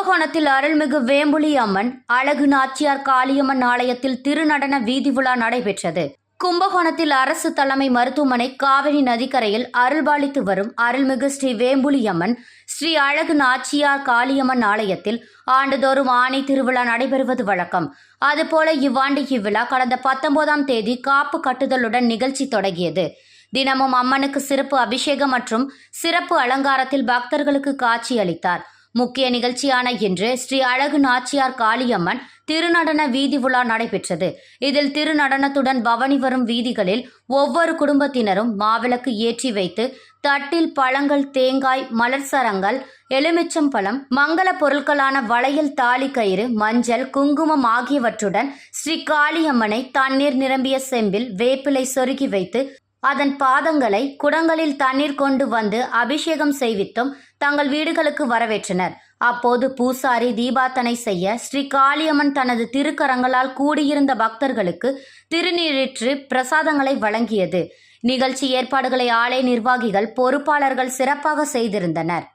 கும்பகோணத்தில் அருள்மிகு வேம்புலி அம்மன் அழகு நாச்சியார் காளியம்மன் ஆலயத்தில் திருநடன வீதி விழா நடைபெற்றது. கும்பகோணத்தில் அரசு தலைமை மருத்துவமனை காவிரி நதிக்கரையில் அருள்பாலித்து வரும் அருள்மிகு ஸ்ரீ வேம்புலி அம்மன் ஸ்ரீ அழகு நாச்சியார் காளியம்மன் ஆலயத்தில் ஆண்டுதோறும் ஆணை திருவிழா நடைபெறுவது வழக்கம். அதுபோல இவ்வாண்டு இவ்விழா கடந்த பத்தொன்பதாம் தேதி காப்பு கட்டுதலுடன் நிகழ்ச்சி தொடங்கியது. தினமும் அம்மனுக்கு சிறப்பு அபிஷேகம் மற்றும் சிறப்பு அலங்காரத்தில் பக்தர்களுக்கு காட்சி அளித்தார் முக்கிய நிகழ்ச்சியான இன்று ஸ்ரீ அழகு நாச்சியார் காளியம்மன் திருநடன வீதி உலா நடைபெற்றது. இதில் திருநடனத்துடன் பவனி வரும் வீதிகளில் ஒவ்வொரு குடும்பத்தினரும் மாவிளக்கு ஏற்றி வைத்து தட்டில் பழங்கள் தேங்காய் மலர் சரங்கள் எலுமிச்சம் பழம் மங்கள பொருட்களான வளையல் தாலி கயிறு மஞ்சள் குங்குமம் ஆகியவற்றுடன் ஸ்ரீ காளியம்மனை தண்ணீர் நிரம்பிய செம்பில் வேப்பிலை சொருகி வைத்து அதன் பாதங்களை குடங்களில் தண்ணீர் கொண்டு வந்து அபிஷேகம் செய்வித்தும் தங்கள் வீடுகளுக்கு வரவேற்றனர். அப்போது பூசாரி தீபாத்தனை செய்ய ஸ்ரீ காளியம்மன் தனது திருக்கரங்களால் கூடியிருந்த பக்தர்களுக்கு திருநீரிற்று பிரசாதங்களை வழங்கியது. நிகழ்ச்சி ஏற்பாடுகளை ஆலய நிர்வாகிகள் பொறுப்பாளர்கள் சிறப்பாக செய்திருந்தனர்.